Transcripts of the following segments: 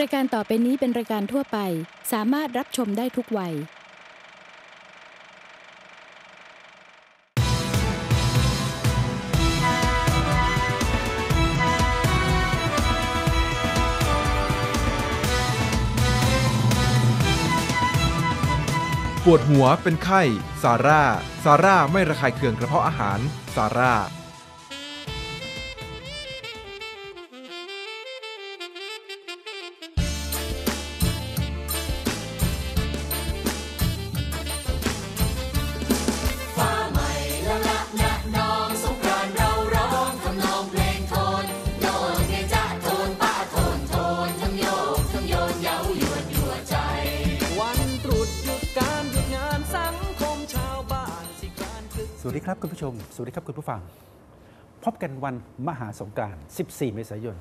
รายการต่อไปนี้เป็นรายการทั่วไป สามารถรับชมได้ทุกวัย ปวดหัวเป็นไข้ ซาร่า ซาร่าไม่ระคายเคืองกระเพาะอาหาร ซาร่า สวัสดีครับคุณผู้ชม สวัสดีครับคุณผู้ฟัง พบกันวันมหาสงกานต์14 เมษายน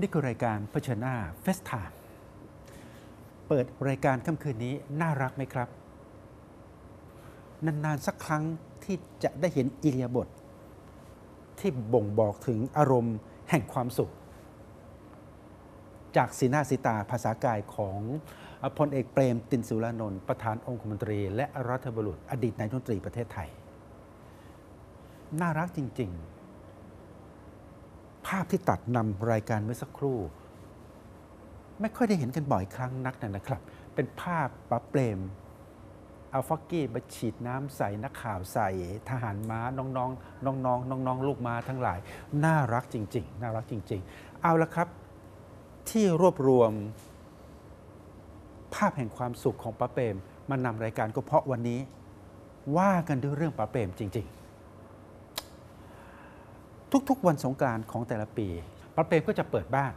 นี่คือรายการเผชิญหน้าเฟสไทม์เปิดรายการค่ำคืนนี้น่ารักไหมครับ นานๆสักครั้งที่จะได้เห็นอิเลียบท ที่บ่งบอกถึงอารมณ์แห่งความสุข จากสีหน้าสีตาภาษากายของ พลเอกเปรมตินสุรานนท์ประธานองคมนตรี และรัฐบุรุษอดีตนายกรัฐมนตรีประเทศไทย น่ารักจริง ๆ ภาพที่ตัดนำรายการเมื่อสักครู่ ไม่ค่อยได้เห็นกันบ่อยครั้งนักนะครับ เป็นภาพป๋าเปรมเอาฟอกกี้มาฉีดน้ำใส่นักข่าวใส่ทหารม้าน้องๆน้องๆน้องๆลูกม้าทั้งหลาย น่ารักจริง ๆ น่ารักจริง ๆ เอาละครับ ที่รวบรวม ภาพแห่งความสุขของป้าเปรมมานำรายการก็เพราะวันนี้ ว่ากันด้วยเรื่องป้าเปรมจริง ๆ ทุกๆวันสงกรานต์ของแต่ละปีป้าเปรมก็จะเปิดบ้าน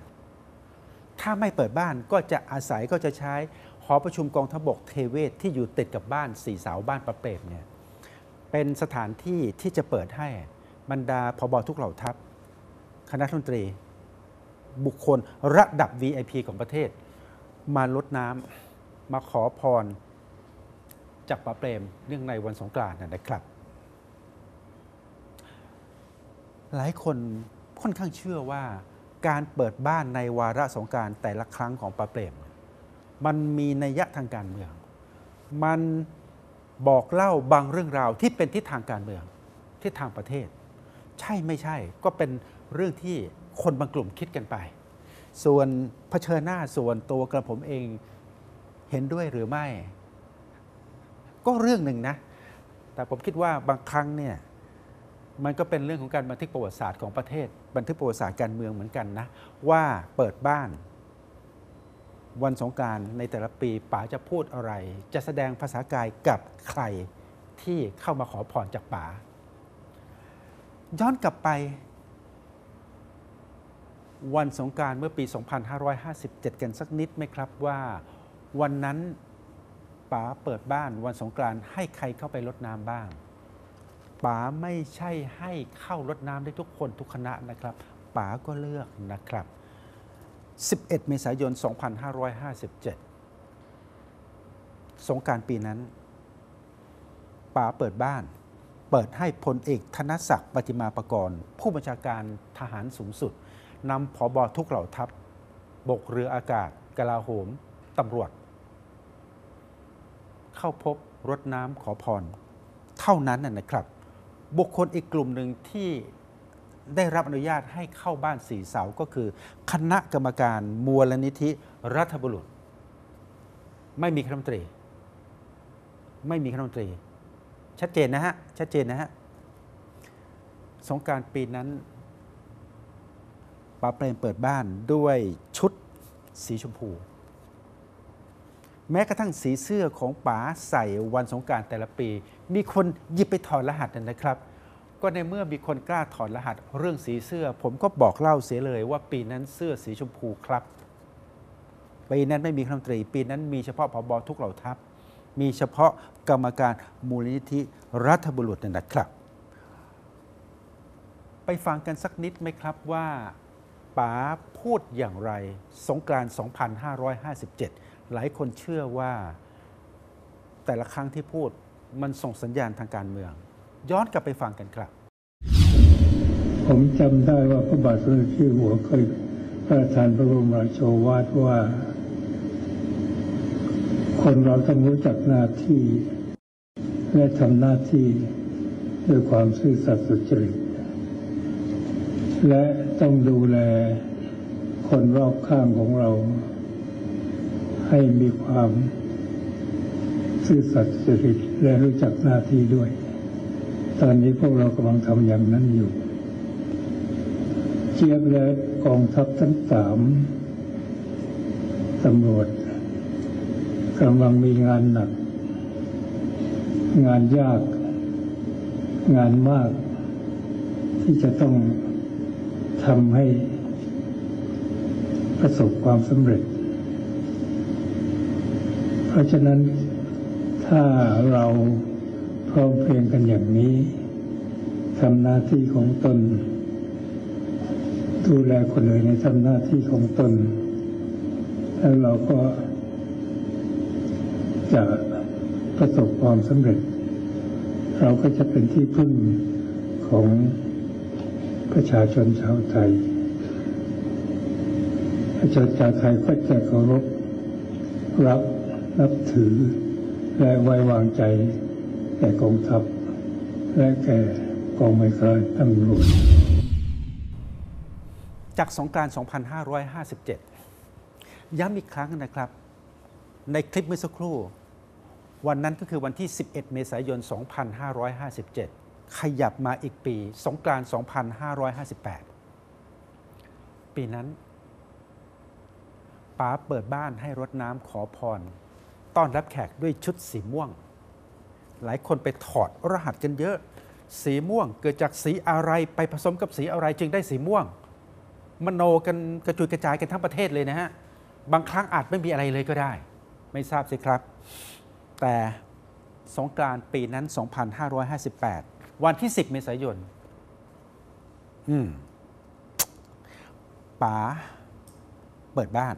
ถ้าไม่เปิดบ้านก็จะอาศัยก็จะใช้หอประชุมกองทบกเทเวศที่อยู่ติดกับบ้านสี่เสาบ้านป้าเปรมเนี่ยเป็นสถานที่ที่จะเปิดให้บรรดาพบทุกเหล่าทัพ คณะรัฐมนตรี บุคคลระดับ VIP ของประเทศ มาลดน้ำ มาขอพรจากป้าเปรมเนื่องในวันสงกรานต์นะครับ หลายคนค่อนข้างเชื่อว่าการเปิดบ้านในวาระสงกรารแต่ละครั้งของป้าเปรม มันมีนัยยะทางการเมือง มันบอกเล่าบางเรื่องราวที่เป็นทิศทางการเมืองทิศทางประเทศ ใช่ไม่ใช่ก็เป็นเรื่องที่คนบางกลุ่มคิดกันไป ส่วนเผชิญหน้าส่วนตัวกระผมเอง เห็นด้วยหรือไม่ ก็เรื่องหนึ่งนะ แต่ผมคิดว่าบางครั้งเนี่ยมันก็เป็นเรื่องของการบันทึกประวัติศาสตร์ของประเทศ บันทึกประวัติศาสตร์การเมืองเหมือนกันนะ ว่าเปิดบ้าน วันสงการในแต่ละปีป๋าจะพูดอะไร จะแสดงภาษากายกับใครที่เข้ามาขอพรจากป๋าย้อนกลับไป วันสงการเมื่อปี 2557 กันสักนิดไหมครับว่า วันนั้นป๋าเปิดบ้านวันสงกรานต์ให้ใครเข้าไปรดน้ำบ้างป๋าไม่ใช่ให้เข้ารดน้ำได้ทุกคนทุกคณะนะครับป๋าก็เลือกนะครับ 11 เมษายน 2557 สงการปีนั้นป๋าเปิดบ้าน เปิดให้พลเอกธนศักดิ์ปฏิมาประกรณ์ ผู้บัญชาการทหารสูงสุดนำผอบอทุกเหล่าทัพ บกเรืออากาศกลาโหม ตำรวจ เข้าพบรดน้ำขอพร เท่านั้นนะครับ บุคคลอีกกลุ่มหนึ่งที่ได้รับอนุญาตให้เข้าบ้านสี่เสาก็คือ คณะกรรมการมูลนิธิรัฐบุรุษ ไม่มีคณะมนตรี ไม่มีคณะมนตรี ชัดเจนนะฮะ ชัดเจนนะฮะ สงการปีนั้นป้าเปรมเปิดบ้านด้วยชุดสีชมพู แม้กระทั่งสีเสื้อของป๋าใส่วันสงการแต่ละปี มีคนหยิบไปถอดรหัสนะครับ ก็ในเมื่อมีคนกล้าถอดรหัสเรื่องสีเสื้อ ผมก็บอกเล่าเสียเลยว่าปีนั้นเสื้อสีชมพูครับปีนั้นไม่มีคณะตรี ปีนั้นมีเฉพาะผบทุกเหล่าทัพ มีเฉพาะกรรมการมูลนิธิรัฐบุรุษนั่นนะครับ ไปฟังกันสักนิดไหมครับว่าป๋าพูดอย่างไรสงกรานต์2557 หลายคนเชื่อว่าแต่ละครั้งที่พูดมันส่งสัญญาณทางการเมือง ย้อนกลับไปฟังกันครับ ผมจำได้ว่าพระบาทสมเด็จเจ้าหัวเคยประธานพระบรมราโชวาทว่า คนเราต้องรู้จักหน้าที่ และทำหน้าที่ด้วยความซื่อสัตย์สุจริต และต้องดูแลคนรอบข้างของเรา ให้มีความซื่อสัตย์สุจริตและรู้จักหน้าที่ด้วย ตอนนี้พวกเรากำลังทำอย่างนั้นอยู่เจี๊ยบและกองทัพทั้งสามตำรวจกำลังมีงานหนัก งานยาก งานมาก ที่จะต้องทำให้ประสบความสำเร็จ เพราะฉะนั้นถ้าเราพร้อมเพรียงกันอย่างนี้ทำหน้าที่ของตน ดูแลคนอื่นในทำหน้าที่ของตน แล้วเราก็จะประสบความสำเร็จ เราก็จะเป็นที่พึ่งของประชาชนชาวไทย ประชาชนชาวไทยก็จะเคารพรับ นับถือ และไว้วางใจ แก่กองทัพ และแก่กองไมคารตำรวจจากสงกรานต์2557 ย้ำอีกครั้งนะครับ ในคลิปเมื่อสักครู่ วันนั้นก็คือวันที่ 11 เมษายน 2557 ขยับมาอีกปี สงกรานต์2558 ปีนั้นป๋าเปิดบ้านให้รดน้ำขอพร ต้อนรับแขกด้วยชุดสีม่วง หลายคนไปถอดรหัสกันเยอะ สีม่วงเกิดจากสีอะไรไปผสมกับสีอะไรจึงได้สีม่วง มโนกันกระจุยกระจายกันทั้งประเทศเลยนะฮะ บางครั้งอาจไม่มีอะไรเลยก็ได้ ไม่ทราบสิครับ แต่สงกรานต์ปีนั้น 2558 วันที่ 10 เมษายน อืมป๋าเปิดบ้าน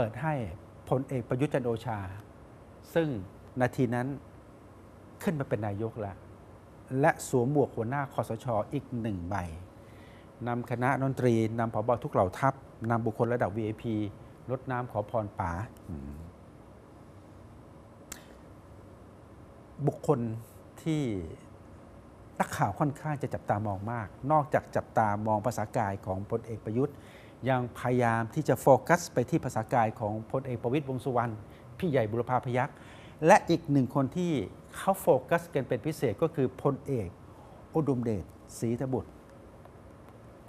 เปิดให้พลเอกประยุทธ์จันโอชา ซึ่งนาทีนั้นขึ้นมาเป็นนายกแล้ว และสวมหมวกหัวหน้าคอสชอีกหนึ่งใบนำคณะนนตรีนำผบทุกเหล่าทัพนำบุคคลระดับ VIP ลดน้ำขอพรป๋าบุคคลที่นักข่าวค่อนข้างจะจับตามองมาก นอกจากจับตามองภาษากายของพลเอกประยุทธ์ ยังพยายามที่จะโฟกัสไปที่ภาษากายของพลเอกประวิตยวงสุวรรณพี่ใหญ่บุรพาพยัคฆ์และอีกหนึ่งคนที่เขาโฟกัสกันเป็นพิเศษก็คือพลเอกอุดมเดชศรีธบุตร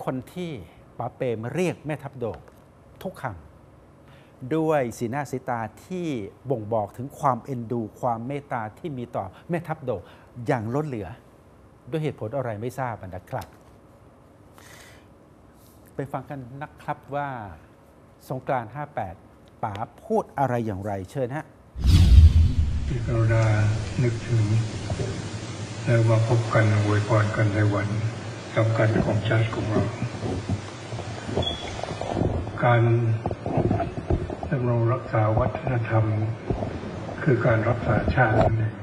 คนที่ป๋าเปรมเรียกแม่ทัพโดกทุกคำด้วยสีหน้าสีตาที่บ่งบอกถึงความเอ็นดู ความเมตตาที่มีต่อแม่ทัพโดกอย่างล้นเหลือ ด้วยเหตุผลอะไรไม่ทราบนะครับ ไปฟังกันนะครับว่าสงกรานต์58ป๋าพูดอะไรอย่างไรเชิญฮะที่กรุณานึกถึงแล้วมาพบกันอวยพรกันในวันสำคัญของชาติของเรา การดำรงรักษาวัฒนธรรม คือการรักษาชาตินั่นเอง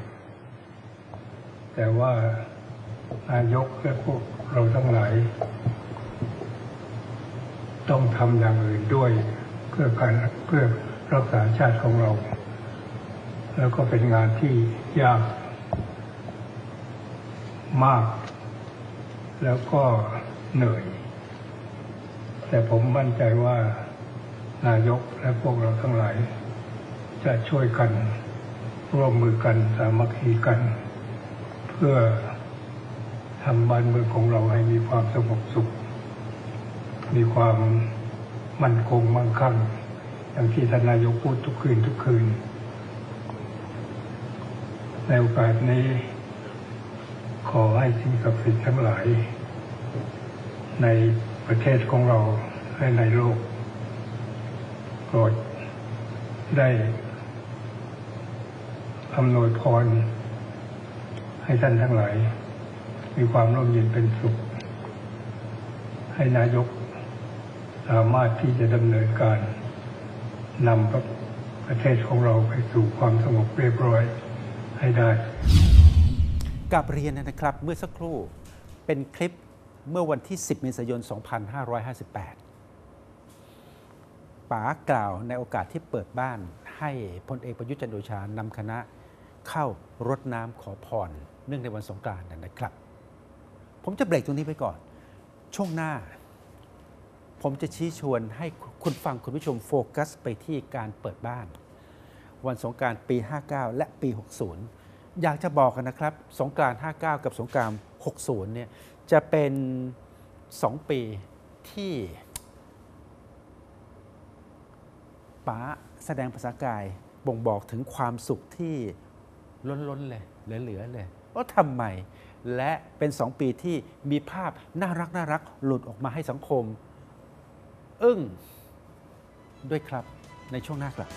แต่ว่านายกและพวกเราทั้งหลาย ต้องทำอย่างอื่นด้วย เพื่อการเพื่อรักษาชาติของเรา แล้วก็เป็นงานที่ยากมาก แล้วก็เหนื่อย แต่ผมมั่นใจว่านายกและพวกเราทั้งหลาย จะช่วยกันร่วมมือกันสามัคคีกัน เพื่อทำบ้านเมืองของเราให้มีความสงบสุข มีความมั่นคงมั่งคั่งอย่างที่ท่านนายกพูดทุกคืนทุกคืน ในโอกาสนี้ ขอให้สิ่งศักดิ์สิทธิ์ทั้งหลาย ในประเทศของเราและในโลกโปรดได้อำนวยพร ให้ท่านทั้งหลาย มีความร่มเย็นเป็นสุข ให้นายก สามารถที่จะดำเนินการนำประประเทศของเราไปสู่ความสงบเรียบร้อยให้ได้กับเรียนนะครับเมื่อสักครู่เป็นคลิปเมื่อวันที่ 10 เมษายน 2558ป๋ากล่าวในโอกาสที่เปิดบ้านให้พลเอกประยุทธ์จันโอชานำคณะเข้ารดน้ำขอพรเนื่องในวันสงกรานต์นั้นนะครับ ผมจะเบรกตรงนี้ไปก่อน ช่วงหน้า ผมจะชี้ชวนให้คุณฟังคุณผู้ชมโฟกัสไปที่การเปิดบ้าน วันสงการปี 59 และปี 60 อยากจะบอกกันนะครับ สงกานต์59 กับสงกานต์60 เนี่ยจะเป็น 2 ปีที่ป๋าแสดงภาษากายบ่งบอกถึงความสุขที่ล้นๆเลย เหลือๆเลยว่าทำไม และเป็น 2 ปีที่มีภาพน่ารักน่ารักหลุดออกมาให้สังคม อึ้งด้วยครับในช่วงหน้าครับ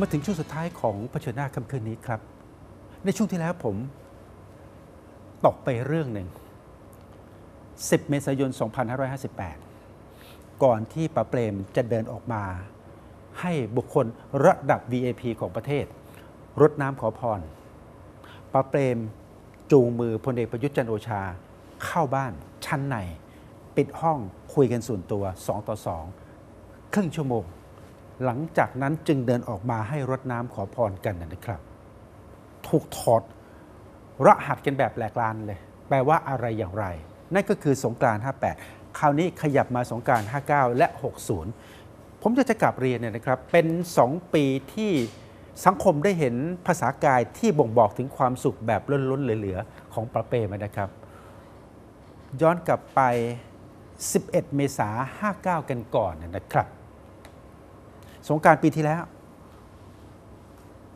มาถึงช่วงสุดท้ายของเผชิญหน้าค่ำคืนนี้ครับ ในช่วงที่แล้วผมตกไปเรื่องหนึ่ง 10 เมษายน 2558 ก่อนที่ป๋าเปรมจะเดินออกมา ให้บุคคลระดับ VIP ของประเทศ รดน้ำขอพรป๋าเปรมจูงมือพลเอกประยุทธ์จันโอชา เข้าบ้านชั้นใน ปิดห้องคุยกันส่วนตัว 2 ต่อ 2 ครึ่งชั่วโมง หลังจากนั้นจึงเดินออกมาให้รดน้ำขอพรกันนะครับ ถูกถอดรหัสกันแบบแหลกลานเลย แปลว่าอะไรอย่างไร นั่นก็คือสงกรานต์58 คราวนี้ขยับมาสงกรานต์59 และ 60 ผมจะจะกลับเรียนเนี่ยนะครับ เป็น 2 ปีที่สังคมได้เห็นภาษากายที่บ่งบอกถึงความสุขแบบล้นๆเหลือๆของประเปมนะครับ ย้อนกลับไป 11 เมษายน59 กันก่อนนะครับ สงการปีที่แล้ว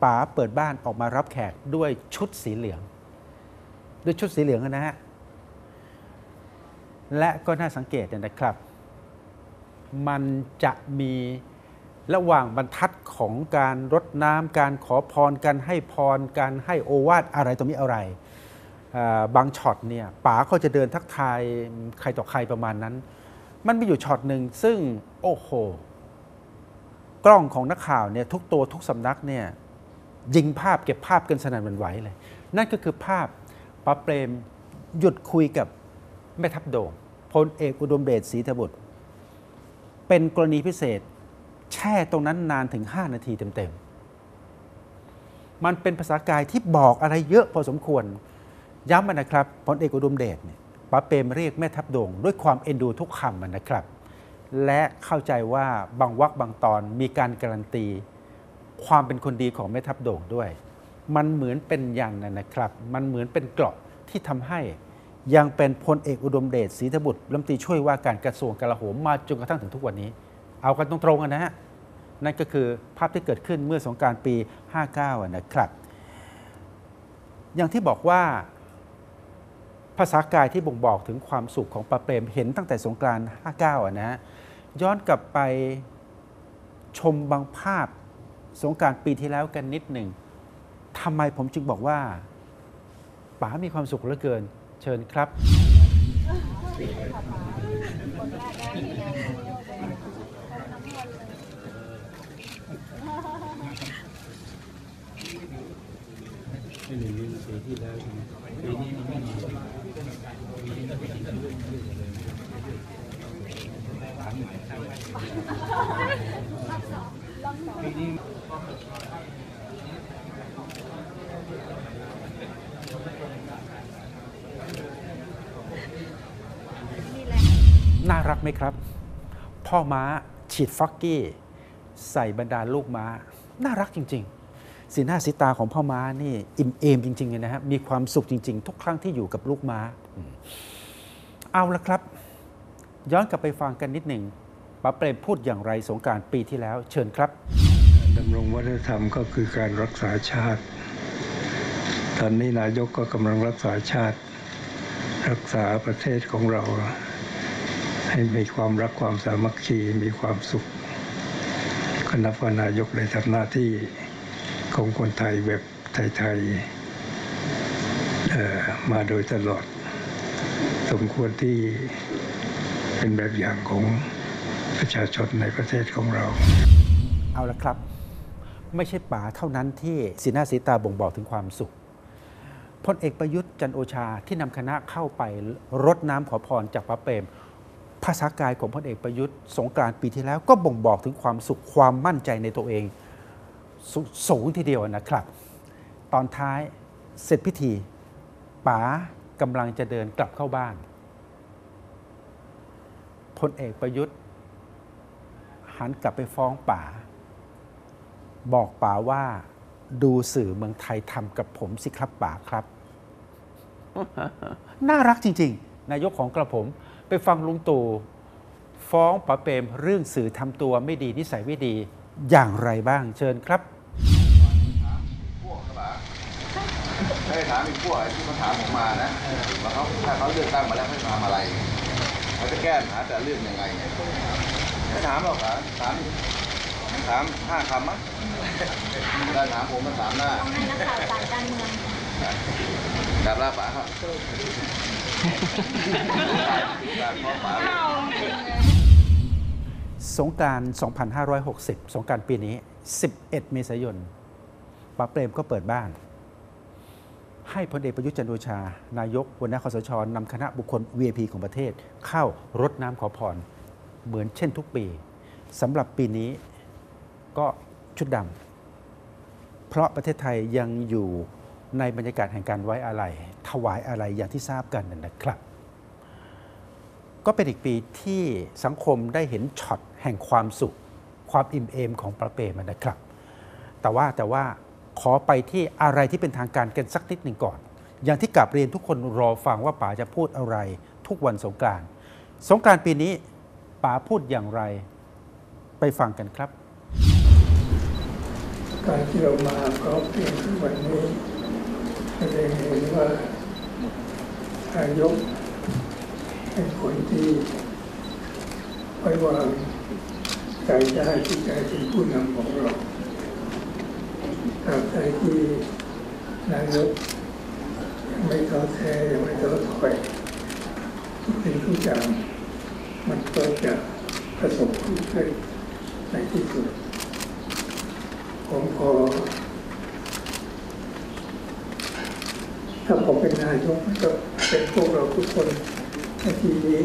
ป๋าเปิดบ้านออกมารับแขกด้วยชุดสีเหลือง ด้วยชุดสีเหลืองนะฮะและก็น่าสังเกตนะครับ มันจะมีระหว่างบรรทัดของการรดน้ำการขอพรการให้พรการให้โอวาทอะไรตรงนี้อะไรบางช็อตเนี่ยป๋าเขาจะเดินทักทายใครต่อใครประมาณนั้น มันมีอยู่ช็อตหนึ่งซึ่งโอ้โห กล้องของนักข่าวเนี่ยทุกตัวทุกสำนักเนี่ยยิงภาพเก็บภาพกันสนั่นหวันไหวเลย นั่นก็คือภาพป้าเปรมหยุดคุยกับแม่ทัพโดงพลเอกอุดมเดชศรีธบุตร เป็นกรณีพิเศษ แช่ตรงนั้นนานถึง 5 นาทีเต็มๆ มันเป็นภาษากายที่บอกอะไรเยอะพอสมควร ย้ำมันนะครับพลเอกอุดมเดชเนี่ยป้าเปรมเรียกแม่ทัพโดง ด้วยความเอ็นดูทุกคำมันนะครับ และเข้าใจว่าบางวักบางตอนมีการการันตี ความเป็นคนดีของแม่ทัพโด่งด้วย มันเหมือนเป็นอยันนะนนะครับ มันเหมือนเป็นเกราะที่ทำให้ยังเป็นพลเอกอุดมเดชศรีธบุตรรัฐมนตรีช่วยว่าการกระทรวงกลาโหมมาจนกระทั่งถึงทุกวันนี้ เอากันตรงๆกันนะฮะนั่นก็คือภาพที่เกิดขึ้นเมื่อสงการปี 59อะนะครับ อย่างที่บอกว่า ภาษากายที่บ่งบอกถึงความสุขของปาเปรมเห็นตั้งแต่สงกรานต์59อะนะฮะย้อนกลับไปชมบางภาพสงการปีที่แล้วกันนิดหนึ่งทำไมผมจึงบอกว่าป๋ามีความสุขเหลือเกิน เชิญครับน่ น่ารักไหมครับ พ่อม้าฉีดฟอกกี้ ใส่บรรดาลูกม้า น่ารักจริง ๆ สีหน้าสีตาของพ่อม้านี่อิ่มเอมจริงๆเลยนะฮะมีความสุขจริง ๆ ทุกครั้งที่อยู่กับลูกม้า เอาละครับ ย้อนกลับไปฟังกันนิดหนึ่งป้าเปรมพูดอย่างไรสงการปีที่แล้ว เชิญครับดำรงวัฒนธรรมก็คือการรักษาชาติ ตอนนี้นายกก็กำลังรักษาชาติ รักษาประเทศของเรา ให้มีความรักความสามัคคีมีความสุขก็นับว่านายกได้ทำหน้าที่ ของคนไทยแบบไทยๆมาโดยตลอด สมควรที่เป็นแบบอย่างของประชาชนในประเทศของเรา เอาละครับ ไม่ใช่ป๋าเท่านั้นที่สีหน้าสีตาบ่งบอกถึงความสุขพลเอกประยุทธ์จันโอชาที่นำคณะเข้าไปรดน้ำขอพรจากพระเปรมภาษากายของพลเอกประยุทธ์สงกรานต์ปีที่แล้วก็บ่งบอกถึงความสุขความมั่นใจในตัวเอง สสูงทีเดียวนะครับ ตอนท้ายเสร็จพิธีป๋ากำลังจะเดินกลับเข้าบ้านพลเอกประยุทธ์ หันกลับไปฟ้องป๋าบอกป๋าว่าดูสื่อเมืองไทยทำกับผมสิครับป๋าครับ น่ารักจริง ๆ นายกของกระผม ไปฟังลุงตู่ฟ้องป๋าเปรมเรื่องสื่อทำตัวไม่ดีนิสัยไม่ดี อย่างไรบ้างเชิญครับพวกครับให้ถามอีกพวกไอ้ที่เขาถามผมมานะว่าเขาถ้าเขาเลือกตั้งมาแล้วเขาจะทำอะไรเขาจะแก้ปัญหาแต่เรื่องยังไงไงไม่ถามหรอกครับถามถามห้าคำมั้งถ้าถามผมมันสามหน้าให้นักข่าวสายการเมืองกราบลาป๋าครับกราบพ่อป๋า สงการ 2560 สงการปีนี้ 11 เมษายนป๋าเปรมก็เปิดบ้าน ให้พลเอกประยุทธ์จันทร์โอชา นายกหัวหน้าคอสชนำคณะบุคคล VIP ของประเทศ เข้ารดน้ำขอพร เหมือนเช่นทุกปีสำหรับปีนี้ก็ชุดดำเพราะประเทศไทยยังอยู่ในบรรยากาศแห่งการไว้อาลัยถวายอาลัยอย่างที่ทราบกันนะครับ ก็เป็นอีกปีที่สังคมได้เห็นช็อตแห่งความสุข ความอิ่มเอมของประเปรมนะครับ แต่ว่าแต่ว่าขอไปที่อะไรที่เป็นทางการกันสักนิดหนึ่งก่อน อย่างที่กลับเรียนทุกคนรอฟังว่าป๋าจะพูดอะไรทุกวันสงกรานต์สงกรานต์ปีนี้ป๋าพูดอย่างไรไปฟังกันครับ การที่เรามาพร้อมเพรียงกันวันนี้แสดงเห็นว่านายก เป็นคนที่ไว้วางใจได้ที่จะเป็นผู้นำของเราตราบใดที่นายกยังไม่ท้อแท้ยังไม่ท้อถอยทุกสิ่งทุกอย่างมันก็จะประสบความสำเร็จในที่สุดผมขอถ้าผมเป็นนายกก็เป็นพวกเราทุกคน ในทีนี้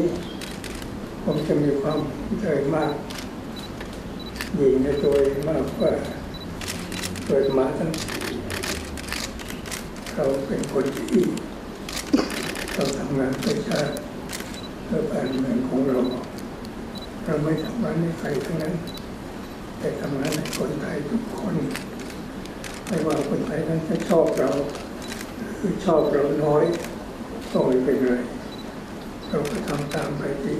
ผมจะมีความใจมากยิ่งในตัวเองมากกว่าเกิดมาตั้งเราเป็นคนที่เราทำงานเพื่อชาติเพื่อบ้านเมืองของเราเราไม่ทำงานให้ใครทั้งนั้น แต่ทำงานให้คนไทยทุกคน ไม่ว่าคนไทยนั้นจะชอบเรา หรือชอบเราน้อยก็ไม่เป็นไร เราก็ทำตามไปที่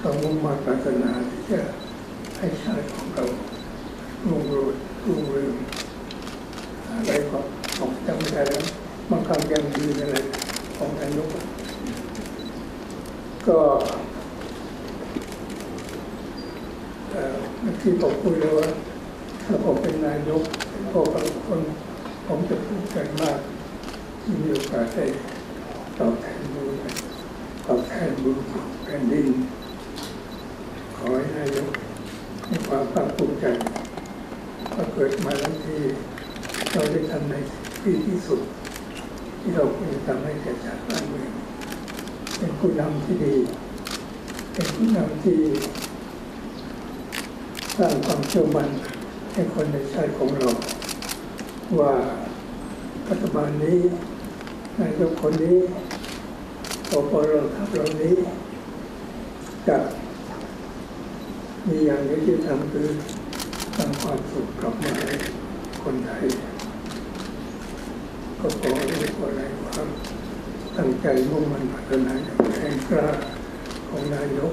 เรามุ่งมั่นปรารถนาที่จะให้ชาติของเรารุ่งโรจน์รุ่งเรืองอะไรก็ผมจำไม่ได้แล้วบางคำยังดีอะไรของนายกก็เอ่อเมื่อกี้ผมพูดเลยว่าถ้าผมเป็นนายกเป็นพ่อบางคนผมจะภูมิใจมากที่มีโอกาสได้ตอบแทนบุญ ตอบแทนบุญของแผ่นดินขอให้นายกมีความภาคภูมิใจว่าเกิดมาทั้งที่เราได้ทำในที่ที่สุด ที่เราควรจะทำให้แก่ชาติบ้านเมืองเป็นผู้นำที่ดี เป็นผู้นำที่สร้างความเชื่อมั่นให้คนในชาติของเรา ว่ารัฐบาลนี้นายกคนนี้ ปปรทัพเหล่านี้จะมีอย่างนี้ที่ทำคือสร้างความสุขกับมาให้คนไทยก็ขอให้ได้ขอในความตั้งใจมุ่งมั่นพัฒนาอย่างแรงกล้าของนายก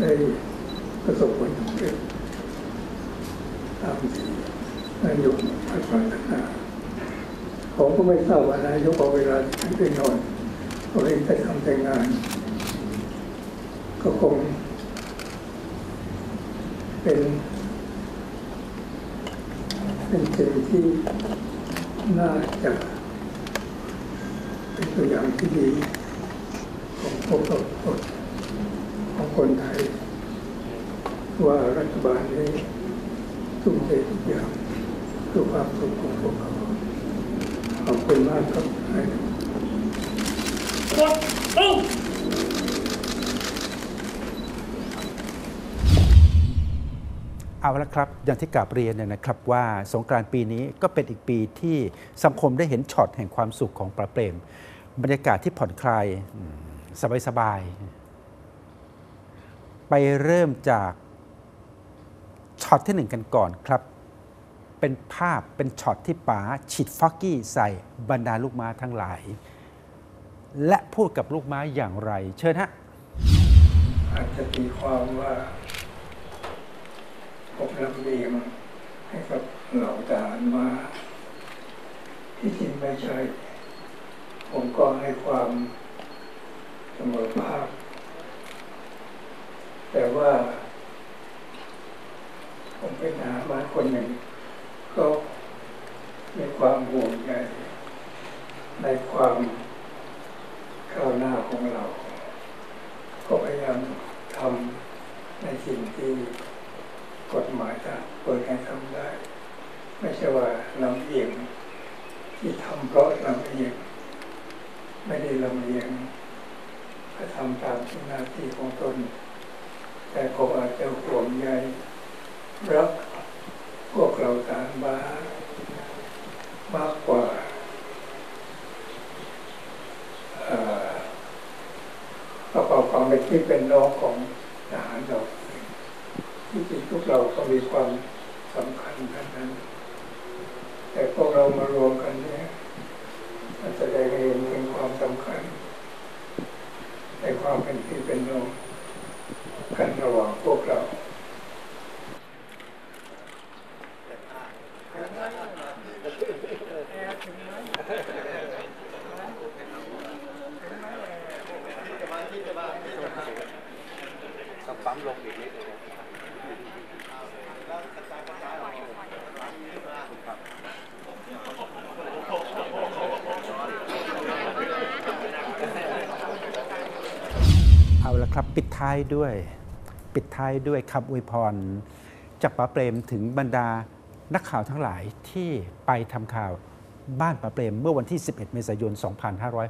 ได้ประสบผลสำเร็จตามที่นายกปฏิบัตินา ผมก็ไม่ทราบว่านายกเอาเวลาที่ไปนอนก็เองแต่ทำแต่งาน ก็คง เป็น เป็นสิ่งที่น่าจะเป็นตัวอย่างที่ดีของพวกเราทุกคนของคนไทย ว่ารัฐบาลนี้ทุ่มเททุกอย่างเพื่อความสุขของพวกเขา คุณมากครับนายเอาละครับ อย่างที่กลับเรียนเนี่ยนะครับว่าสงกรานต์ปีนี้ก็เป็นอีกปีที่สังคมได้เห็นช็อตแห่งความสุขของประเปรม บรรยากาศที่ผ่อนคลายสบายๆไปเริ่มจากช็อตที่หนึ่งกันก่อนครับ เป็นภาพเป็นช็อตที่ป๋าฉีดฟอกกี้ใส่บรรดาลูกม้าทั้งหลาย และพูดกับลูกม้าอย่างไร เชิญฮะ อาจจะตีความว่าผมลำเลียงให้กับเหล่าทหารมา ที่จริงไม่ใช่ ผมก็ให้ความเสมอภาคแต่ว่า ผมเป็นทหารมาคนหนึ่ง ก็มีความห่วงใยในความก้าวหน้าของเรา ก็พยายามทำในสิ่งที่กฎหมายจะเปิดให้ทำได้ ไม่ใช่ว่าลำเอียงที่ทำเพราะลำเอียงไม่ได้ลำเอียงก็ทำตามที่หน้าที่ของตน แต่ผมอาจจะห่วงใยรัก พวกเราตามบ้ามากกว่าเอ่อประกอบความเป็นที่เป็นน้องของทหารเราที่จริงพวกเราก็มีความสำคัญทั้งนั้น แต่พวกเรามารวมกันเนี่ยมันแสดงให้เห็นถึงความสำคัญ ในความเป็นที่เป็นน้องกันระหว่างพวกเรา เอาละครับปิดท้ายด้วย ปิดท้ายด้วยคำอวยพร จากป๋าเปรมถึงบรรดานักข่าวทั้งหลายที่ไปทำข่าวบ้านป๋าเปรมเมื่อวันที่ 11 เมษายน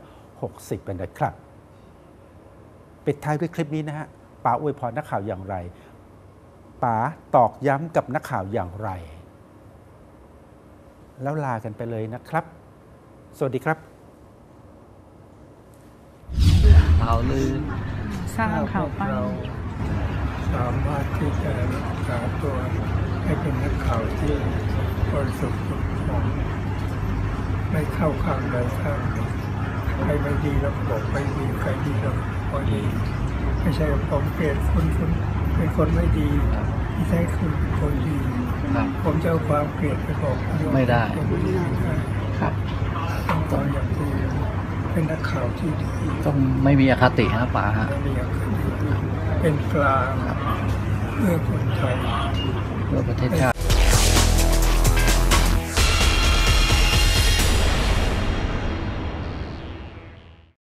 2560 กันนะครับ ปิดท้ายด้วยคลิปนี้นะฮะป๋าอวยพรนักข่าวอย่างไรป๋าตอกย้ำกับนักข่าวอย่างไร แล้วลากันไปเลยนะครับ สวัสดีครับข่าวลือสร้างข่าวปั้นเราสามารถที่จะรักษาตัวให้เป็นนักข่าวที่บริสุทธิ์ผุดผ่องไม่เข้าข้างใดข้างหนึ่งใครไม่ดีแล้วบอกไม่ดีใครดีแล้ว พอดีไม่ใช่ผมเกลียดคุณคุณเป็นคนไม่ดีไม่ใช่คุณเป็นคนดีครับ ผมจะเอาความเกลียดไปบอกคุณไม่ได้ไม่ได้ครับต้องตอนอย่างที่เป็นนักข่าวที่ดีต้องไม่มีอคตินะป๋าฮะไม่มีอย่างอื่นเป็นกลางเพื่อคนไทยเพื่อประเทศชาติ